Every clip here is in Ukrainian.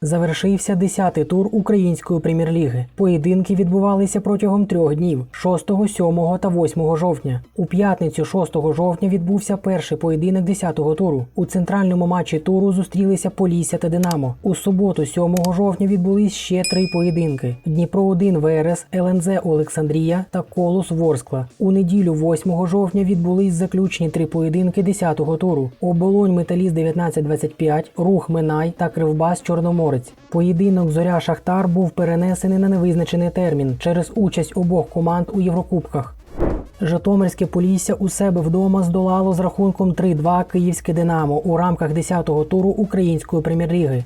Завершився 10-й тур української прем'єр-ліги. Поєдинки відбувалися протягом трьох днів 6, 7 та 8 жовтня. У п'ятницю 6 жовтня відбувся перший поєдинок 10-го туру. У центральному матчі туру зустрілися Полісся та Динамо. У суботу, 7 жовтня, відбулись ще три поєдинки: Дніпро 1 ВРС, ЛНЗ Олександрія та Колос Ворскла. У неділю, 8 жовтня, відбулись заключні три поєдинки 10-го туру. Оболонь Металіст 19-25, Рух Минай та Кривбас Чорноморець. Поєдинок Зоря Шахтар був перенесений на невизначений термін через участь обох команд у Єврокубках. Житомирське Полісся у себе вдома здолало з рахунком 3-2 київське Динамо у рамках 10-го туру української прем'єр-ліги.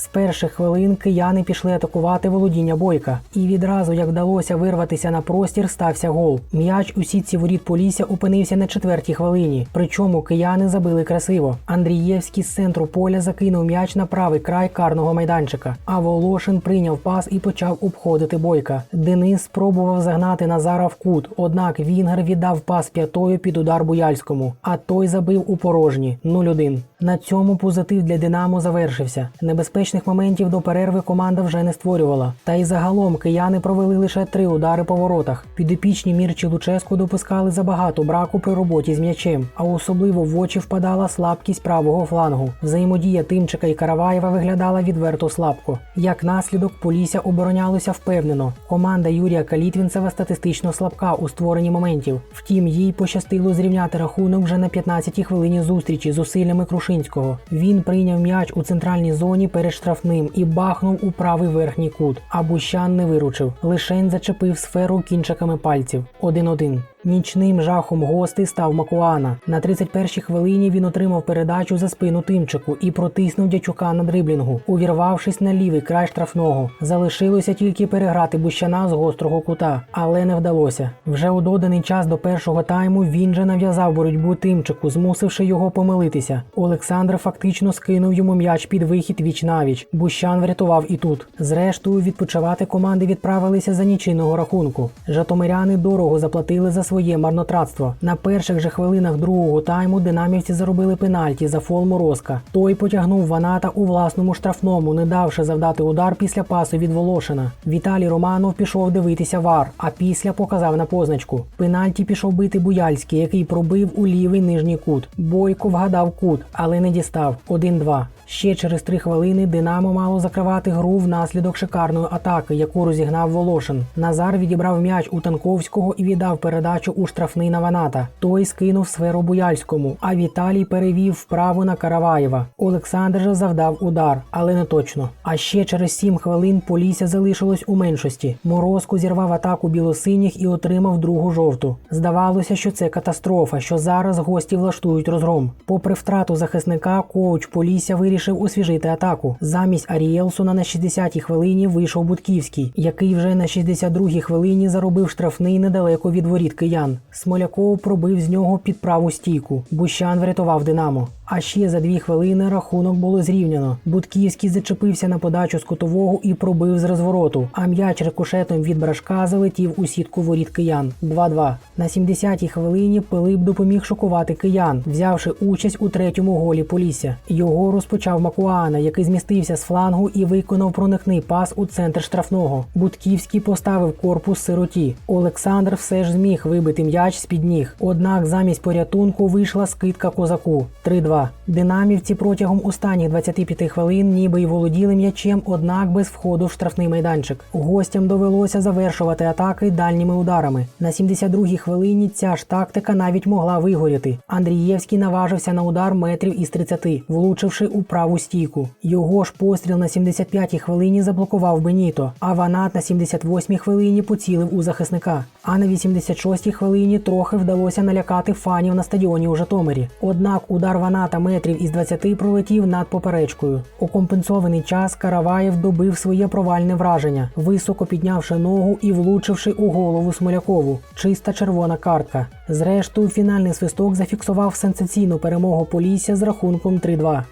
З перших хвилин кияни пішли атакувати володіння бойка, і відразу, як вдалося вирватися на простір, стався гол. М'яч у сітці воріт Полісся опинився на четвертій хвилині. Причому кияни забили красиво. Андрієвський з центру поля закинув м'яч на правий край карного майданчика. А Волошин прийняв пас і почав обходити бойка. Денис спробував загнати Назара в кут, однак Вінгер віддав пас п'ятою під удар Буяльському, а той забив у порожні 0-1. На цьому позитив для Динамо завершився. Небезпечних моментів до перерви команда вже не створювала. Та й загалом кияни провели лише три удари по воротах. Підопічні Мірчі Луческу допускали забагато браку при роботі з м'ячем, а особливо в очі впадала слабкість правого флангу. Взаємодія Тимчика і Караваєва виглядала відверто слабко. Як наслідок, Полісся оборонялося впевнено. Команда Юрія Калітвінцева статистично слабка у створенні моментів. Втім, їй пощастило зрівняти рахунок вже на 15-й хвилині зустрічі з зусиллями Крушинського. Він прийняв м'яч у центральній зоні перед штрафним і бахнув у правий верхній кут. А Бущан не виручив. Лишень зачепив сферу кінчиками пальців. 1-1. Нічним жахом гостей став Макуана. На 31-й хвилині він отримав передачу за спину Тимчику і протиснув дячука на дриблінгу, увірвавшись на лівий край штрафного. Залишилося тільки переграти Бущана з гострого кута, але не вдалося. Вже у доданий час до першого тайму він же нав'язав боротьбу Тимчику, змусивши його помилитися. Олександр фактично скинув йому м'яч під вихід віч навіч. Бущан врятував і тут. Зрештою, відпочивати команди відправилися за нічийного рахунку. Жатомиряни дорого заплатили за своє марнотратство. На перших же хвилинах другого тайму динамівці заробили пенальті за фол Морозка. Той потягнув Ваната у власному штрафному, не давши завдати удар після пасу від Волошина. Віталій Романов пішов дивитися вар, а після показав на позначку. Пенальті пішов бити Буяльський, який пробив у лівий нижній кут. Бойко вгадав кут, але не дістав. 1-2. Ще через три хвилини Динамо мало закривати гру внаслідок шикарної атаки, яку розігнав Волошин. Назар відібрав м'яч у Танковського і віддав передачу у штрафний на Ваната. Той скинув сферу Буяльському, а Віталій перевів вправо на Караваєва. Олександр же завдав удар, але не точно. А ще через сім хвилин Полісся залишилось у меншості. Морозко зірвав атаку білосиніх і отримав другу жовту. Здавалося, що це катастрофа, що зараз гості влаштують розгром. Попри втрату захисника, коуч Полісся вирішив освіжити атаку. Замість Арієлсона на 60-й хвилині вийшов Будківський, який вже на 62-й хвилині заробив штрафний недалеко від воріт киян. Смоляков пробив з нього під праву стійку. Бущан врятував Динамо. А ще за дві хвилини рахунок було зрівняно. Будківський зачепився на подачу з кутового і пробив з розвороту. А м'яч рикошетом від брашка залетів у сітку воріт киян. 2-2. На 70-й хвилині Пилип допоміг шокувати киян, взявши участь у третьому голі Полісся. Його розпочав Макуана, який змістився з флангу і виконав проникний пас у центр штрафного. Будківський поставив корпус сироті. Олександр все ж зміг вибити м'яч з під ніг. Однак замість порятунку вийшла скидка козаку. 3-2. Динамівці протягом останніх 25 хвилин ніби й володіли м'ячем, однак без входу в штрафний майданчик. Гостям довелося завершувати атаки дальніми ударами. На 72-й хвилині ця ж тактика навіть могла вигоріти. Андрієвський наважився на удар метрів із 30, влучивши у праву стійку. Його ж постріл на 75-й хвилині заблокував Беніто, а Ванат на 78-й хвилині поцілив у захисника. А на 86-й хвилині трохи вдалося налякати фанів на стадіоні у Житомирі. Однак удар Ваната метрів із 20 пролетів над поперечкою. У компенсований час Караваєв добив своє провальне враження, високо піднявши ногу і влучивши у голову Смолякову. Чиста червона картка. Зрештою, фінальний свисток зафіксував сенсаційну перемогу Полісся з рахунком 3-2.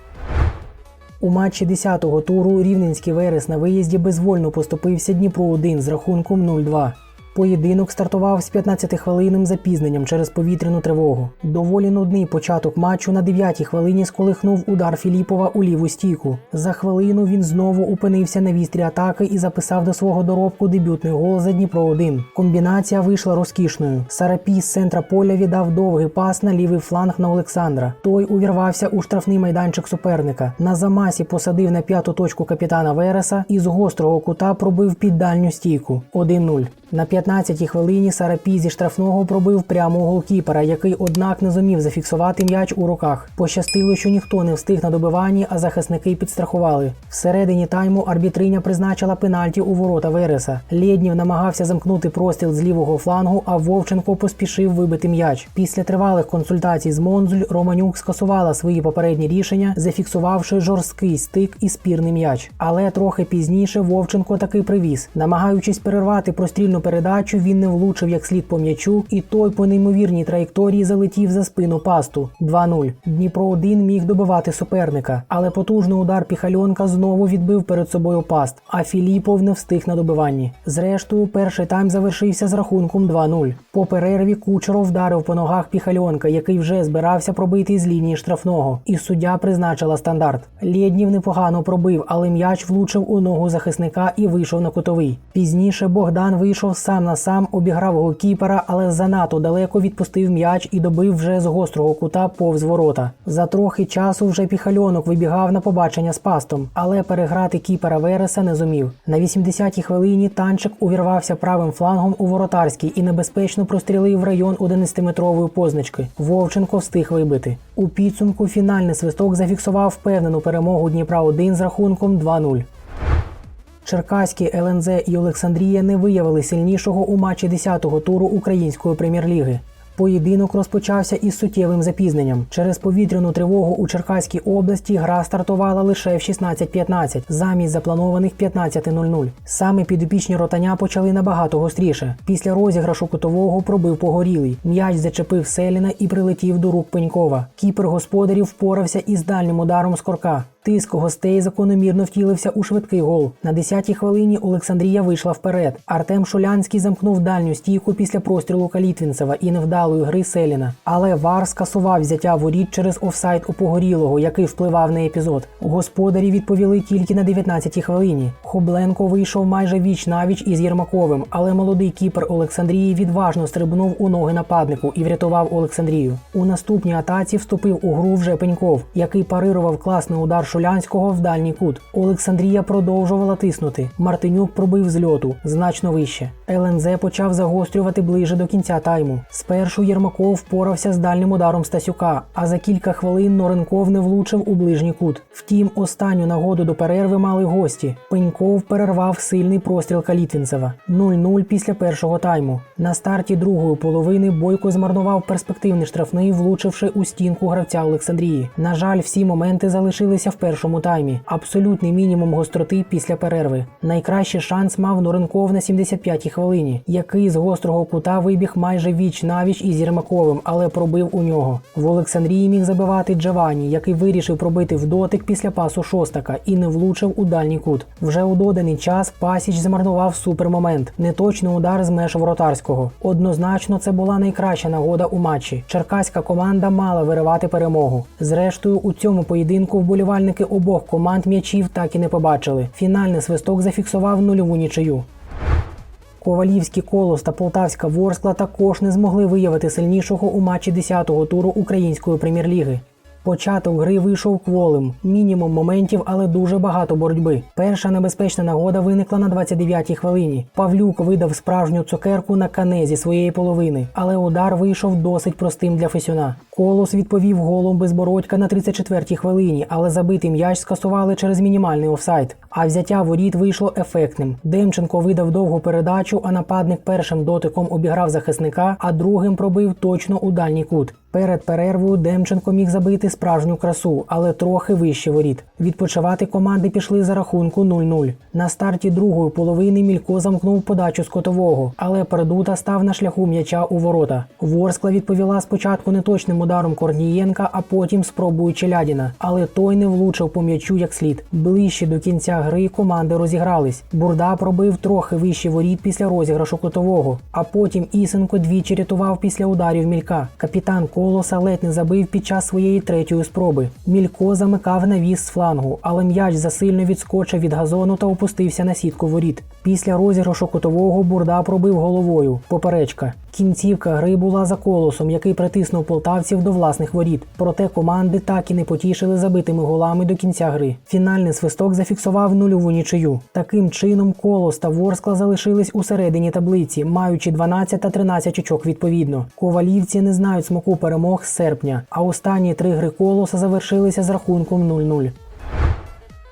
У матчі 10-го туру Рівненський Верес на виїзді безвольно поступився Дніпро 1 з рахунком 0-2. Поєдинок стартував з 15-хвилинним запізненням через повітряну тривогу. Доволі нудний початок матчу на 9-й хвилині сколихнув удар Філіпова у ліву стійку. За хвилину він знову опинився на вістрі атаки і записав до свого доробку дебютний гол за Дніпро 1 Комбінація вийшла розкішною. Сарапій з центра поля віддав довгий пас на лівий фланг на Олександра. Той увірвався у штрафний майданчик суперника. На замасі посадив на п'яту точку капітана Вереса і з гострого кута пробив під дальню стійку 1-0. На 15-й хвилині Сарапій зі штрафного пробив прямо у голкіпера, який, однак, не зумів зафіксувати м'яч у руках. Пощастило, що ніхто не встиг на добиванні, а захисники підстрахували. Всередині тайму арбітриня призначила пенальті у ворота Вереса. Лєднів намагався замкнути простріл з лівого флангу, а Вовченко поспішив вибити м'яч. Після тривалих консультацій з Монзуль Романюк скасувала свої попередні рішення, зафіксувавши жорсткий стик і спірний м'яч. Але трохи пізніше Вовченко таки привіз, намагаючись перервати прострільну передачу, він не влучив як слід по м'ячу, і той по неймовірній траєкторії залетів за спину пасту. 2-0. Дніпро 1 міг добивати суперника, але потужний удар Піхальонка знову відбив перед собою паст, а Філіпов не встиг на добиванні. Зрештою, перший тайм завершився з рахунком 2-0. По перерві Кучеров вдарив по ногах Піхальонка, який вже збирався пробити з лінії штрафного, і суддя призначила стандарт. Лєднів непогано пробив, але м'яч влучив у ногу захисника і вийшов на кутовий. Пізніше Богдан вийшов сам на сам, обіграв голкіпера, але занадто далеко відпустив м'яч і добив вже з гострого кута повз ворота. За трохи часу вже піхальонок вибігав на побачення з пастом, але переграти кіпера Вереса не зумів. На 80-й хвилині танчик увірвався правим флангом у воротарський і небезпечно прострілив район 11-метрової позначки. Вовченко встиг вибити. У підсумку фінальний свисток зафіксував впевнену перемогу Дніпра 1 з рахунком 2-0. Черкаські ЛНЗ і Олександрія не виявили сильнішого у матчі 10-го туру української прем'єр-ліги. Поєдинок розпочався із суттєвим запізненням. Через повітряну тривогу у Черкаській області гра стартувала лише в 16.15, замість запланованих 15.00. Саме підопічні ротаня почали набагато гостріше. Після розіграшу кутового пробив погорілий. М'яч зачепив Селіна і прилетів до рук Пенькова. Кіпер господарів впорався із дальнім ударом з корка. Тиск гостей закономірно втілився у швидкий гол. На 10-й хвилині Олександрія вийшла вперед. Артем Шулянський замкнув дальню стійку після прострілу Калітвінцева і невдалої гри Селіна. Але Вар скасував взяття воріт через офсайд у погорілого, який впливав на епізод. Господарі відповіли тільки на 19-й хвилині. Хобленко вийшов майже віч навіч із Єрмаковим, але молодий кіпер Олександрії відважно стрибнув у ноги нападнику і врятував Олександрію. У наступній атаці вступив у гру вже Пеньков, який парирував класний удар Шулянського в дальній кут. Олександрія продовжувала тиснути. Мартинюк пробив з льоту значно вище. ЛНЗ почав загострювати ближе до кінця тайму. Спершу Єрмаков впорався з дальнім ударом Стасюка, а за кілька хвилин Норенков не влучив у ближній кут. Втім, останню нагоду до перерви мали гості. Пеньков перервав сильний простріл Калітвінцева. 0-0 після першого тайму. На старті другої половини Бойко змарнував перспективний штрафний, влучивши у стінку гравця Олександрії. На жаль, всі моменти залишилися в першому таймі. Абсолютний мінімум гостроти після перерви. Найкращий шанс мав Норенков на 75-й хвилині, який з гострого кута вибіг майже віч навіч із Єрмаковим, але пробив у нього. В Олександрії міг забивати Джавані, який вирішив пробити в дотик після пасу шостака і не влучив у дальній кут. Вже у доданий час Пасіч змарнував супермомент. Неточний удар з меж воротарського. Однозначно, це була найкраща нагода у матчі. Черкаська команда мала виривати перемогу. Зрештою, у цьому поєдинку вболівальники обох команд м'ячів так і не побачили. Фінальний свисток зафіксував нульову нічию. Ковалівський колос та Полтавська Ворскла також не змогли виявити сильнішого у матчі 10-го туру української прем'єр-ліги. Початок гри вийшов кволим, мінімум моментів, але дуже багато боротьби. Перша небезпечна нагода виникла на 29-й хвилині. Павлюк видав справжню цукерку на канезі своєї половини, але удар вийшов досить простим для Фесюна. Колос відповів голом безбородька на 34-й хвилині, але забитий м'яч скасували через мінімальний офсайд. А взяття воріт вийшло ефектним. Демченко видав довгу передачу, а нападник першим дотиком обіграв захисника, а другим пробив точно у дальній кут. Перед перервою Демченко міг забити справжню красу, але трохи вище воріт. Відпочивати команди пішли за рахунку 0-0. На старті другої половини Мілько замкнув подачу з котового, але Пердута став на шляху м'яча у ворота. Ворскла відповіла спочатку неточним ударом Корнієнка, а потім спробою Челядіна. Але той не влучив по м'ячу як слід. Ближче до кінця гри команди розігрались. Бурда пробив трохи вище воріт після розіграшу котового, а потім Ісенко двічі рятував після ударів Мілька. Капітан Колоса ледь не забив під час своєї третьої спроби. Мілько замикав навіс з флангу, але м'яч засильно відскочив від газону та опустився на сітку воріт. Після розіграшу котового Бурда пробив головою. Поперечка. Кінцівка гри була за колосом, який притиснув полтавців до власних воріт. Проте команди так і не потішили забитими голами до кінця гри. Фінальний свисток зафіксував нульову нічию. Таким чином, колос та Ворскла залишились у середині таблиці, маючи 12 та 13 очок відповідно. Ковалівці не знають смаку перемог з серпня, а останні три гри колоса завершилися з рахунком 0-0.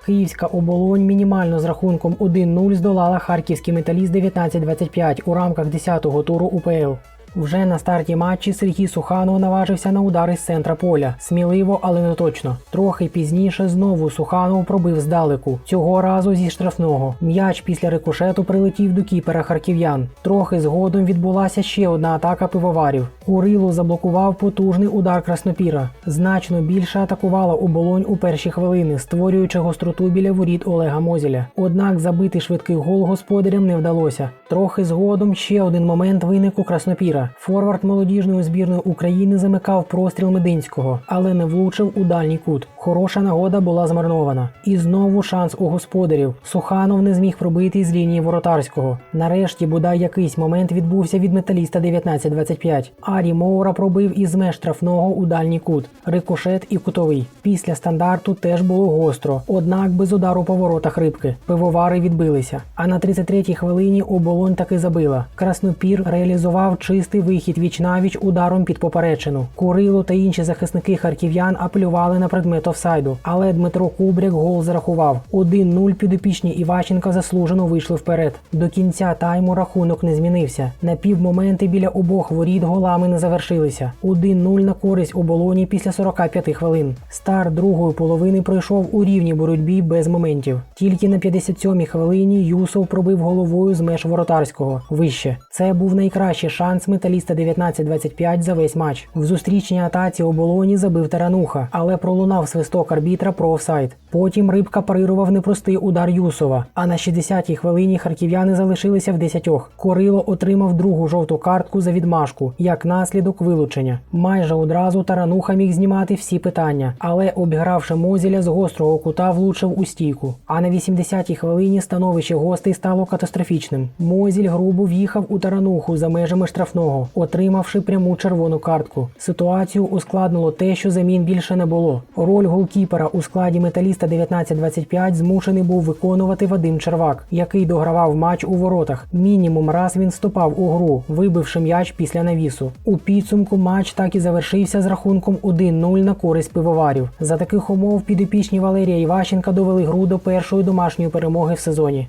Київська оболонь мінімально з рахунком 1-0 здолала харківський металіст 19-25 у рамках 10-го туру УПЛ. Вже на старті матчі Сергій Суханов наважився на удари з центра поля. Сміливо, але не точно. Трохи пізніше знову Суханов пробив здалеку. Цього разу зі штрафного. М'яч після рикошету прилетів до кіпера харків'ян. Трохи згодом відбулася ще одна атака пивоварів. Курило заблокував потужний удар краснопіра. Значно більше атакувала оболонь у перші хвилини, створюючи гостроту біля воріт Олега Мозіля. Однак забити швидкий гол господарям не вдалося. Трохи згодом ще один момент виник у краснопіра. Форвард молодіжної збірної України замикав простріл Мединського, але не влучив у дальній кут. Хороша нагода була змарнована. І знову шанс у господарів. Суханов не зміг пробити з лінії воротарського. Нарешті, бодай якийсь момент відбувся від металіста 19-25. Арі Моура пробив із меж штрафного у дальній кут. Рикошет і кутовий. Після стандарту теж було гостро, однак без удару по воротах рибки. Пивовари відбилися. А на 33-й хвилині оболонь таки забила. Краснопір реалізував чистий вихід віч-навіч ударом під поперечину. Курило та інші захисники харків'ян апелювали на предмет офсайду, але Дмитро Кубряк гол зарахував. 1-0 підопічні Іваченка заслужено вийшли вперед. До кінця тайму рахунок не змінився. На півмоменти біля обох воріт голами не завершилися. 1-0 на користь оболоні після 45 хвилин. Старт другої половини пройшов у рівній боротьбі без моментів. Тільки на 57-й хвилині Юсов пробив головою з меж воротарського вище. Це був найкращий шанс металіста 19-25 за весь матч. В зустрічній атаці оболоні забив Тарануха, але пролунав свисток арбітра про офсайд. Потім рибка парирував непростий удар Юсова. А на 60-й хвилині харків'яни залишилися в 10. Корило отримав другу жовту картку за відмашку, як наслідок вилучення. Майже одразу Тарануха міг знімати всі питання, але обігравши Мозіля з гострого кута влучив у стійку. А на 80-й хвилині становище гостей стало катастрофічним. Мозіль грубо в'їхав у Тарануху за межами штрафного, отримавши пряму червону картку. Ситуацію ускладнило те, що замін більше не було. Роль голкіпера у складі металіста 19-25 змушений був виконувати Вадим Червак, який догравав матч у воротах. Мінімум раз він вступав у гру, вибивши м'яч після навісу. У підсумку матч так і завершився з рахунком 1-0 на користь пивоварів. За таких умов підопічні Валерія Іващенка довели гру до першої домашньої перемоги в сезоні.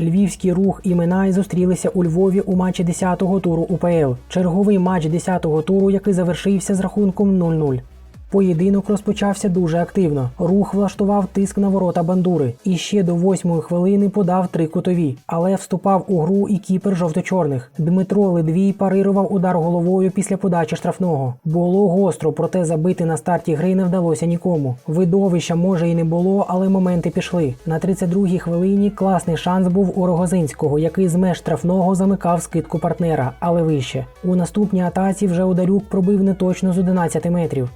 Львівський рух і Минай зустрілися у Львові у матчі 10-го туру УПЛ. Черговий матч 10-го туру, який завершився з рахунком 0-0. Поєдинок розпочався дуже активно. Рух влаштував тиск на ворота бандури і ще до восьмої хвилини подав три кутові, але вступав у гру і кіпер жовто-чорних. Дмитро Ледвій парирував удар головою після подачі штрафного. Було гостро, проте забити на старті гри не вдалося нікому. Видовища може і не було, але моменти пішли. На 32-й хвилині класний шанс був у Рогозинського, який з меж штрафного замикав скидку партнера, але вище. У наступній атаці вже ударюк пробив неточно з 11 метрів.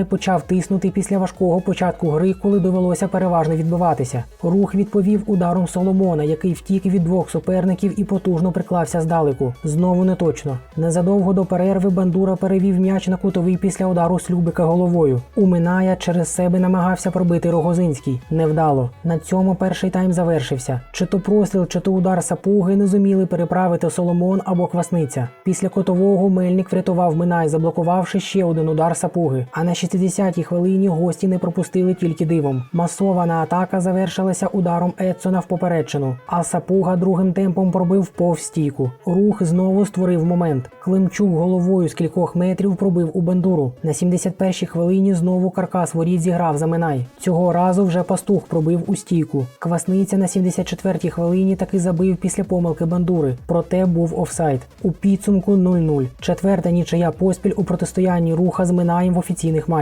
Минай почав тиснути після важкого початку гри, коли довелося переважно відбиватися. Рух відповів ударом Соломона, який втік від двох суперників і потужно приклався здалеку. Знову не точно. Незадовго до перерви Бандура перевів м'яч на кутовий після удару Слюбика головою. У через себе намагався пробити Рогозинський. Невдало. На цьому перший тайм завершився. Чи то простріл, чи то удар сапуги не зуміли переправити Соломон або Квасниця. Після котового Мельник врятував Минай, заблокувавши ще один удар сапуги. А на 60-й хвилині гості не пропустили тільки дивом. Масована атака завершилася ударом Едсона в поперечину, а Сапуга другим темпом пробив повз стійку. Рух знову створив момент. Климчук головою з кількох метрів пробив у бандуру. На 71-й хвилині знову каркас воріт зіграв за Минай. Цього разу вже пастух пробив у стійку. Квасниця на 74-й хвилині таки забив після помилки бандури, проте був офсайд. У підсумку 0-0. Четверта нічия поспіль у протистоянні руха з Минаєм в офіційних матчах.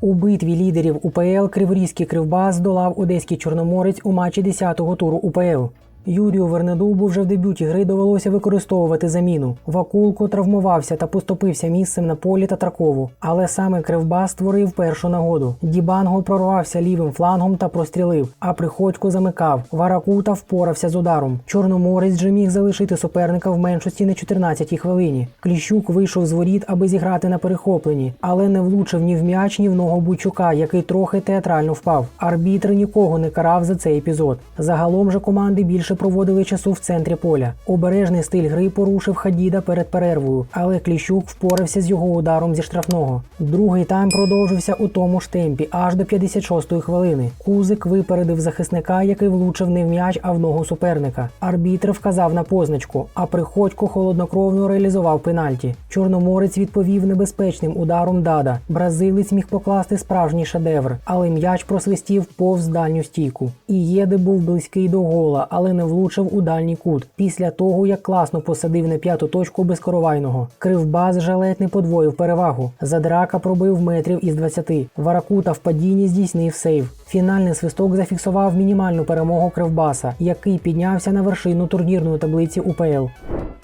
У битві лідерів УПЛ Криворізький Кривбас здолав одеський Чорноморець у матчі 10-го туру УПЛ. Юрію Вернедубу вже в дебюті гри довелося використовувати заміну. Вакулко травмувався та поступився місцем на полі Татракову. Але саме Кривбас створив першу нагоду. Дібанго прорвався лівим флангом та прострілив, а Приходько замикав. Варакута впорався з ударом. Чорноморець же міг залишити суперника в меншості на 14-й хвилині. Кліщук вийшов з воріт, аби зіграти на перехопленні, але не влучив ні в м'яч, ні в ногу Буйчука, який трохи театрально впав. Арбітр нікого не карав за цей епізод. Загалом же команди більше проводили часу в центрі поля. Обережний стиль гри порушив Хадіда перед перервою, але Кліщук впорався з його ударом зі штрафного. Другий тайм продовжився у тому ж темпі, аж до 56-ї хвилини. Кузик випередив захисника, який влучив не в м'яч, а в ногу суперника. Арбітр вказав на позначку, а Приходько холоднокровно реалізував пенальті. Чорноморець відповів небезпечним ударом Дада. Бразилець міг покласти справжній шедевр, але м'яч просвистів повз дальню стійку. І Єде був близький до гола, але не влучив у дальній кут. Після того, як класно посадив на п'яту точку безкоровайного. Кривбас жалет не подвоїв перевагу. Задрака пробив метрів із 20. Варакута в падінні здійснив сейв. Фінальний свисток зафіксував мінімальну перемогу Кривбаса, який піднявся на вершину турнірної таблиці УПЛ.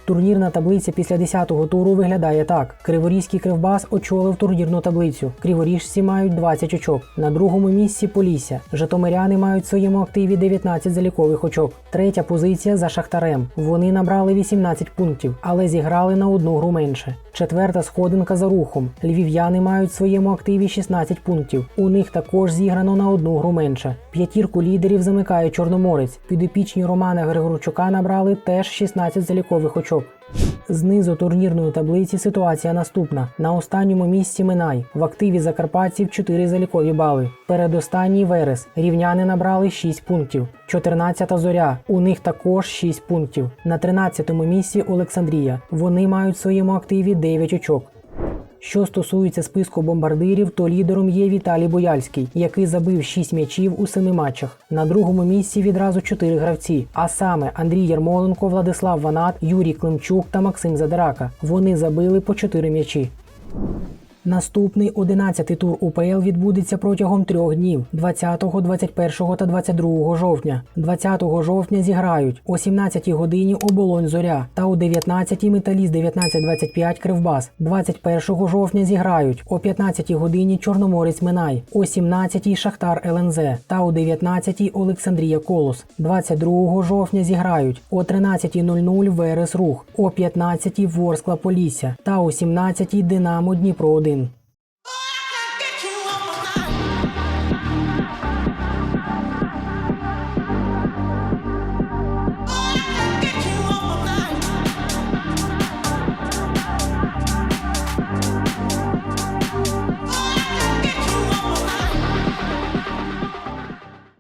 Турнірна таблиця після 10-го туру виглядає так: Криворізький кривбас очолив турнірну таблицю. Криворіжці мають 20 очок. На другому місці Полісся. Житомиряни мають в своєму активі 19 залікових очок. Третя позиція за Шахтарем. Вони набрали 18 пунктів, але зіграли на одну гру менше. Четверта сходинка за рухом. Львів'яни мають в своєму активі 16 пунктів. У них також зіграно на одну гру менше. П'ятірку лідерів замикає Чорноморець. Підопічні Романа Григорчука набрали теж 16 залікових очок. Знизу турнірної таблиці ситуація наступна: на останньому місці Минай в активі закарпатців 4 залікові бали. Передостанній Верес рівняни набрали 6 пунктів. 14-та зоря. У них також 6 пунктів. На 13-му місці Олександрія. Вони мають в своєму активі 9 очок. Що стосується списку бомбардирів, то лідером є Віталій Бояльський, який забив 6 м'ячів у 7 матчах. На другому місці відразу 4 гравці, а саме Андрій Ярмоленко, Владислав Ванат, Юрій Климчук та Максим Задирака. Вони забили по 4 м'ячі. Наступний 11-й тур УПЛ відбудеться протягом трьох днів 20, 21 та 22 жовтня. 20 жовтня зіграють о 17 годині оболонь Зоря та о 19 металіст 19.25 Кривбас. 21 жовтня зіграють о 15 годині Чорноморець Минай, о 17 Шахтар ЛНЗ та о 19 Олександрія Колос. 22 жовтня зіграють о 13.00 Верес Рух, о 15 Ворскла Полісся та о 17 Динамо Дніпро 1.